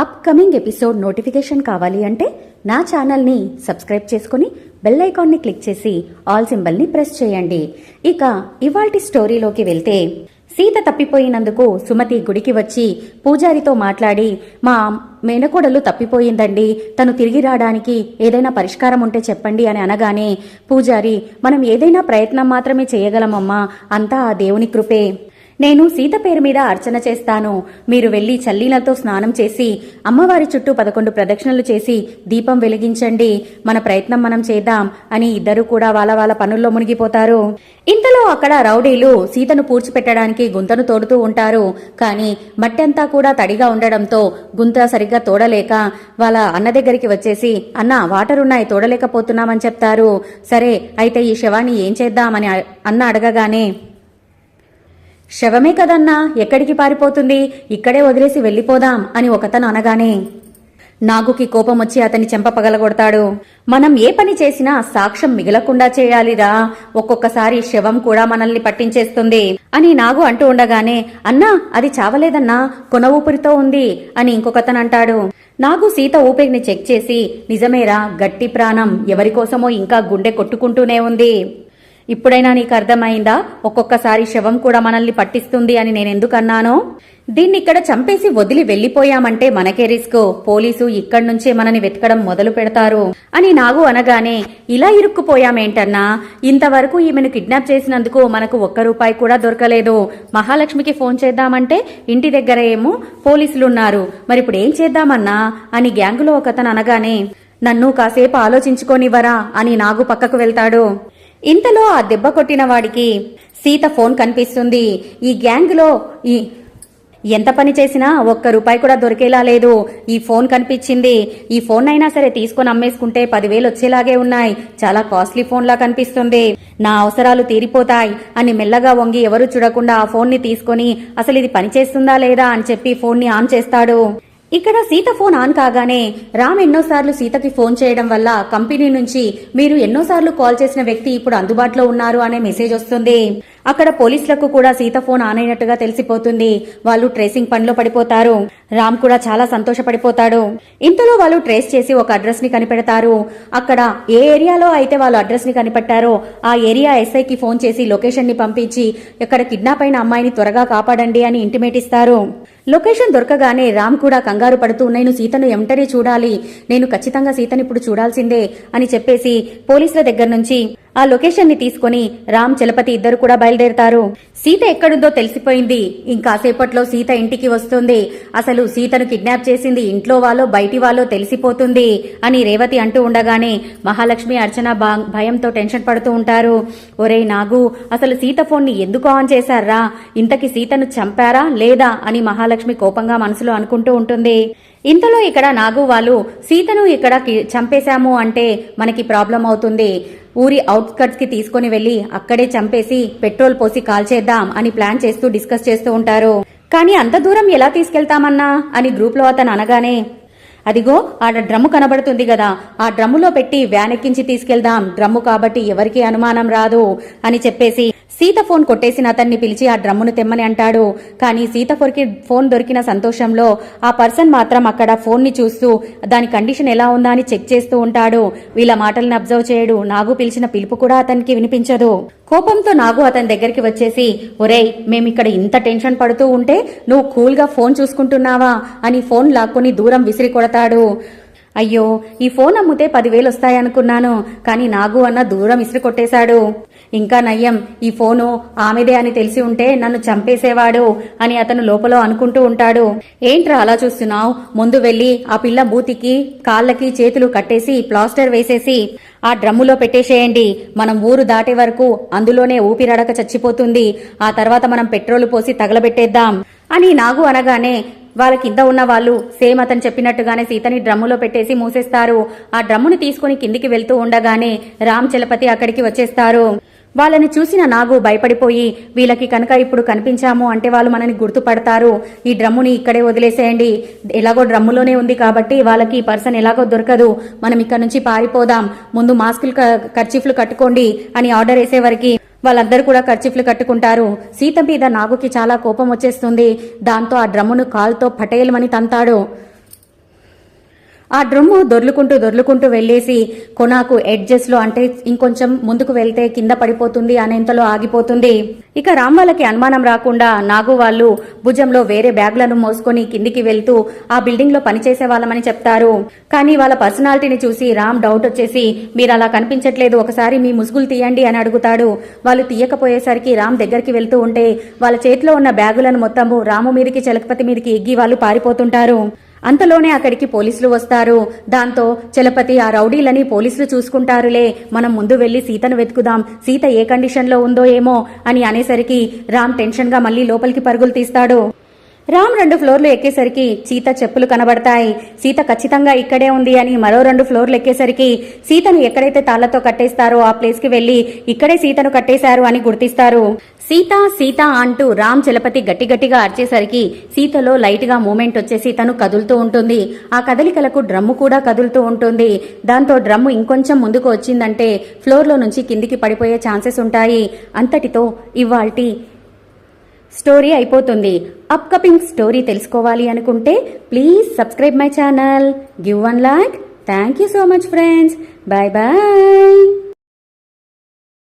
Upcoming episode notification కావాలి అంటే నా ఛానల్ని సబ్స్క్రైబ్ చేసుకుని బెల్ ఐకాన్ని క్లిక్ చేసి ఆల్ సింబల్ని ప్రెస్ చేయండి. ఇక ఇవాల్టి స్టోరీలోకి వెళ్తే సీత తప్పిపోయినందుకు సుమతి గుడికి వచ్చి పూజారితో మాట్లాడి మా మేనకోడలు తప్పిపోయిందండి. తను తిరిగి రావడానికి ఏదైనా పరిష్కారం ఉంటే చెప్పండి అని అనగానే పూజారి మనం ఏదైనా ప్రయత్నం మాత్రమే చేయగలమమ్మా. అంతా ఆ దేవుని కృపే. నేను సీత పేరు మీద అర్చన చేస్తాను. మీరు వెళ్ళి చల్లీలతో స్నానం చేసి అమ్మవారి చుట్టూ పదకొండు ప్రదక్షిణలు చేసి దీపం వెలిగించండి. మన ప్రయత్నం మనం చేద్దాం అని ఇద్దరు కూడా వాళ్ళ వాళ్ళ పనుల్లో మునిగిపోతారు. ఇంతలో అక్కడ రౌడీలు సీతను పూడ్చిపెట్టడానికి గుంతను తోడుతూ ఉంటారు. కానీ మట్టంతా కూడా తడిగా ఉండడంతో గుంత సరిగ్గా తోడలేక వాళ్ళ అన్న దగ్గరికి వచ్చేసి అన్న వాటర్ ఉన్నాయి తోడలేకపోతున్నామని చెప్తారు. సరే అయితే ఈ శవాన్ని ఏం చేద్దామని అన్న అడగగానే శవమే కదన్నా ఎక్కడికి పారిపోతుంది? ఇక్కడే వదిలేసి వెళ్ళిపోదాం అని ఒకతను అనగానే. నాగుకి కోపం వచ్చి అతని చెంప పగలగొడతాడు మనం ఏ పని చేసినా సాక్ష్యం మిగలకుండా చేయాలిరా. ఒక్కొక్కసారి శవం కూడా మనల్ని పట్టించేస్తుంది అని నాగు అంటూ ఉండగానే అన్నా అది చావలేదన్నా కొన ఊపిరితో ఉంది అని ఇంకొకతను అంటాడు. నాగు సీత ఊపిరిని చెక్ చేసి నిజమేరా గట్టి ప్రాణం. ఎవరికోసమో ఇంకా గుండె కొట్టుకుంటూనే ఉంది. ఇప్పుడైనా నీకు అర్థమైందా? ఒక్కొక్కసారి శవం కూడా మనల్ని పట్టిస్తుంది అని నేనెందుకన్నానో దీన్ని ఇక్కడ చంపేసి వదిలి వెళ్ళిపోయామంటే మనకే రిస్క్. పోలీసు ఇక్కడి నుంచే మనని వెతకడం మొదలు పెడతారు. అని నాగు అనగానే ఇలా ఇరుక్కుపోయామేంటన్నా? ఇంతవరకు ఈమెను కిడ్నాప్ చేసినందుకు మనకు ఒక్క రూపాయి కూడా దొరకలేదు. మహాలక్ష్మికి ఫోన్ చేద్దామంటే ఇంటి దగ్గర ఏమో పోలీసులున్నారు. మరి ఇప్పుడు ఏం చేద్దామన్నా? అని గ్యాంగులో ఒకతను అనగానే నన్ను కాసేపు ఆలోచించుకోనివ్వరా? అని నాగు పక్కకు వెళ్తాడు. ఇంతలో ఆ దెబ్బ కొట్టిన వాడికి సీత ఫోన్ కనిపిస్తుంది. ఈ గ్యాంగ్లో ఈ ఎంత పని చేసినా ఒక్క రూపాయి కూడా దొరికేలా లేదు. ఈ ఫోన్ కనిపించింది. ఈ ఫోన్ అయినా సరే తీసుకొని అమ్మేసుకుంటే పదివేలు వచ్చేలాగే ఉన్నాయి. చాలా కాస్ట్లీ ఫోన్ లా కనిపిస్తుంది. నా అవసరాలు తీరిపోతాయి అని మెల్లగా వంగి ఎవరు చూడకుండా ఆ ఫోన్ని తీసుకొని అసలు ఇది పనిచేస్తుందా లేదా? అని చెప్పి ఫోన్ని ఆన్ చేస్తాడు. ఇక్కడ సీత ఫోన్ ఆన్ కాగానే రామ్ ఎన్నోసార్లు సీతకి ఫోన్ చేయడం వల్ల కంపెనీ నుంచి మీరు ఎన్నోసార్లు కాల్ చేసిన వ్యక్తి ఇప్పుడు అందుబాటులో ఉన్నారు అనే మెసేజ్ వస్తుంది. అక్కడ పోలీసులకు కూడా సీత ఫోన్ ఆన్ అయినట్టుగా తెలిసిపోతుంది. వాళ్ళు ట్రేసింగ్ పనిలో పడిపోతారు. రామ్ కూడా చాలా సంతోషపడిపోతాడు. ఇంతలో వాళ్ళు ట్రేస్ చేసి ఒక అడ్రస్ని కనిపెడతారు. అక్కడ ఏ ఏరియాలో అయితే వాళ్ళు అడ్రస్ని కనిపెట్టారో ఆ ఏరియా ఎస్ఐకి ఫోన్ చేసి లొకేషన్ని పంపించి ఇక్కడ కిడ్నాప్ అయిన అమ్మాయిని త్వరగా కాపాడండి అని ఇంటిమేట్ ఇస్తారు. లొకేషన్ దొరకగానే రామ్ కూడా కంగారు పడుతూ నేను సీతను ఎంటనే చూడాలి. నేను ఖచ్చితంగా సీతని ఇప్పుడు చూడాల్సిందే అని చెప్పేసి పోలీసుల దగ్గర నుంచి ఆ లొకేషన్ని తీసుకుని రామ్ చలపతి ఇద్దరు కూడా బయలుదేరతారు. సీత ఎక్కడుందో తెలిసిపోయింది. ఇంకాసేపట్లో సీత ఇంటికి వస్తుంది. అసలు సీతను కిడ్నాప్ చేసింది ఇంట్లో వాళ్ళో బయటి వాళ్ళో తెలిసిపోతుంది అని రేవతి అంటూ ఉండగానే మహాలక్ష్మి అర్చన భయంతో టెన్షన్ పడుతూ ఉంటారు. ఒరేయ్ నాగు అసలు సీత ఫోన్ని ఎందుకు ఆన్ చేశారా? ఇంతకి సీతను చంపారా లేదా అని మహాలక్ష్మి కోపంగా మనసులో అనుకుంటూ ఉంటుంది. ఇంతలో ఇక్కడ నాగు వాళ్ళు సీతను ఇక్కడ చంపేశాము అంటే మనకి ప్రాబ్లం అవుతుంది. ఊరి అవుట్స్కట్స్కి తీసుకుని వెళ్ళి అక్కడే చంపేసి పెట్రోల్ పోసి కాల్చేద్దాం అని ప్లాన్ చేస్తూ డిస్కస్ చేస్తూ ఉంటారు. కానీ అంత దూరం ఎలా తీసుకెళ్తామన్నా? అని గ్రూప్లో అతను అనగానే అదిగో ఆడ డ్రమ్ము కనబడుతుంది కదా ఆ డ్రమ్ములో పెట్టి వ్యాన్ ఎక్కించి తీసుకెళ్దాం. డ్రమ్ము కాబట్టి ఎవరికీ అనుమానం రాదు అని చెప్పేసి సీత ఫోన్ కొట్టేసిన అతన్ని పిలిచి ఆ డ్రమ్మును తెమ్మని అంటాడు. కానీ సీత ఫోర్కి ఫోన్ దొరికిన సంతోషంలో ఆ పర్సన్ మాత్రం అక్కడ ఫోన్ని చూస్తూ దాని కండిషన్ ఎలా ఉందా? అని చెక్ చేస్తూ ఉంటాడు. వీళ్ళ మాటలను అబ్జర్వ్ చేయడు. నాగు పిలిచిన పిలుపు కూడా అతనికి వినిపించదు. కోపంతో నాగు అతని దగ్గరికి వచ్చేసి ఒరేయ్ మేమిక్కడ ఇంత టెన్షన్ పడుతూ ఉంటే నువ్వు కూల్గా ఫోన్ చూసుకుంటున్నావా? అని ఫోన్ లాక్కొని దూరం విసిరి కొడతాడు. అయ్యో ఈ ఫోన్ అమ్ముతే పదివేలు వస్తాయనుకున్నాను కానీ నాగు అన్న దూరం ఇసిరి కొట్టేశాడు. ఇంకా నయ్యం ఈ ఫోను ఆమెదే అని తెలిసి ఉంటే నన్ను చంపేసేవాడు అని అతను లోపల అనుకుంటూ ఉంటాడు. ఏంట్రా అలా చూస్తున్నావు? ముందు వెళ్ళి ఆ పిల్ల బూతికి కాళ్ళకి చేతులు కట్టేసి ప్లాస్టర్ వేసేసి ఆ డ్రమ్ములో పెట్టేసేయండి. మనం ఊరు దాటే వరకు అందులోనే ఊపిరడక చచ్చిపోతుంది. ఆ తర్వాత మనం పెట్రోల్ పోసి తగలబెట్టేద్దాం అని నాగు అనగానే వాళ్ళ కింద ఉన్న వాళ్ళు సేమ్ అతను చెప్పినట్టుగానే సీతని డ్రమ్ములో పెట్టేసి మూసేస్తారు. ఆ డ్రమ్ముని తీసుకుని కిందికి వెళ్తూ ఉండగానే రామ్ చలపతి అక్కడికి వచ్చేస్తారు. వాళ్ళని చూసిన నాగు భయపడిపోయి వీళ్ళకి కనుక ఇప్పుడు కనిపించాము అంటే వాళ్ళు మనని గుర్తుపడతారు. ఈ డ్రమ్ముని ఇక్కడే వదిలేసేయండి. ఎలాగో డ్రమ్ములోనే ఉంది కాబట్టి వాళ్ళకి పర్సన్ ఎలాగో దొరకదు. మనం ఇక్కడ నుంచి పారిపోదాం. ముందు మాస్కులు ఖర్చీఫ్లు కట్టుకోండి అని ఆర్డర్ వేసేవరకు వాళ్ళందరూ కూడా కర్చీఫ్లు కట్టుకుంటారు. సీత మీద నాగుకి చాలా కోపం వచ్చేస్తుంది. దాంతో ఆ డ్రమ్మును కాల్తో పటేలమని తంతాడు. ఆ డ్రమ్ము దొర్లుకుంటూ దొర్లుకుంటూ వెళ్ళేసి కొనాకు ఎడ్జెస్లో అంటే ఇంకొంచెం ముందుకు వెళ్తే కింద పడిపోతుంది అనేంతలో ఆగిపోతుంది. ఇక రామ్ వాళ్ళకి అనుమానం రాకుండా నాగు వాళ్ళు భుజంలో వేరే బ్యాగ్లను మోసుకొని కిందికి వెళ్తూ ఆ బిల్డింగ్లో పనిచేసే వాళ్ళమని చెప్తారు. కానీ వాళ్ళ పర్సనాలిటీని చూసి రామ్ డౌట్ వచ్చేసి మీరు అలా కనిపించట్లేదు ఒకసారి మీ ముసుగులు తీయండి అని అడుగుతాడు. వాళ్ళు తీయకపోయేసరికి రామ్ దగ్గరికి వెళ్తూ ఉంటే వాళ్ళ చేతిలో ఉన్న బ్యాగులను మొత్తము రాము మీదకి చలపతి మీదకి ఎగ్గి వాళ్ళు పారిపోతుంటారు. అంతలోనే అక్కడికి పోలీసులు వస్తారు. దాంతో చలపతి ఆ రౌడీలని పోలీసులు చూసుకుంటారులే. మనం ముందు వెళ్ళి సీతను వెతుకుదాం. సీత ఏ కండిషన్లో ఉందో ఏమో అని అనేసరికి రామ్ టెన్షన్గా మళ్ళీ లోపలికి పరుగులు తీస్తాడు. రామ్ రెండు ఫ్లోర్లు ఎక్కేసరికి సీత చెప్పులు కనబడతాయి. సీత ఖచ్చితంగా ఇక్కడే ఉంది అని మరో రెండు ఫ్లోర్లు ఎక్కేసరికి సీతను ఎక్కడైతే తాళ్ళతో కట్టేస్తారో ఆ ప్లేస్కి వెళ్ళి ఇక్కడే సీతను కట్టేశారు అని గుర్తిస్తారు. సీత సీత అంటూ రామ్ చలపతి గట్టి గట్టిగా అరిచేసరికి సీతలో లైట్గా మూమెంట్ వచ్చేసి తను కదులుతూ ఉంటుంది. ఆ కదలికలకు డ్రమ్ము కూడా కదులుతూ ఉంటుంది. దాంతో డ్రమ్ము ఇంకొంచెం ముందుకు వచ్చిందంటే ఫ్లోర్లో నుంచి కిందికి పడిపోయే ఛాన్సెస్ ఉంటాయి. అంతటితో ఇవాల్టి స్టోరీ అయిపోతుంది. అప్కమింగ్ స్టోరీ తెలుసుకోవాలి అనుకుంటే please subscribe my channel. Give one like. Thank you so much friends. Bye bye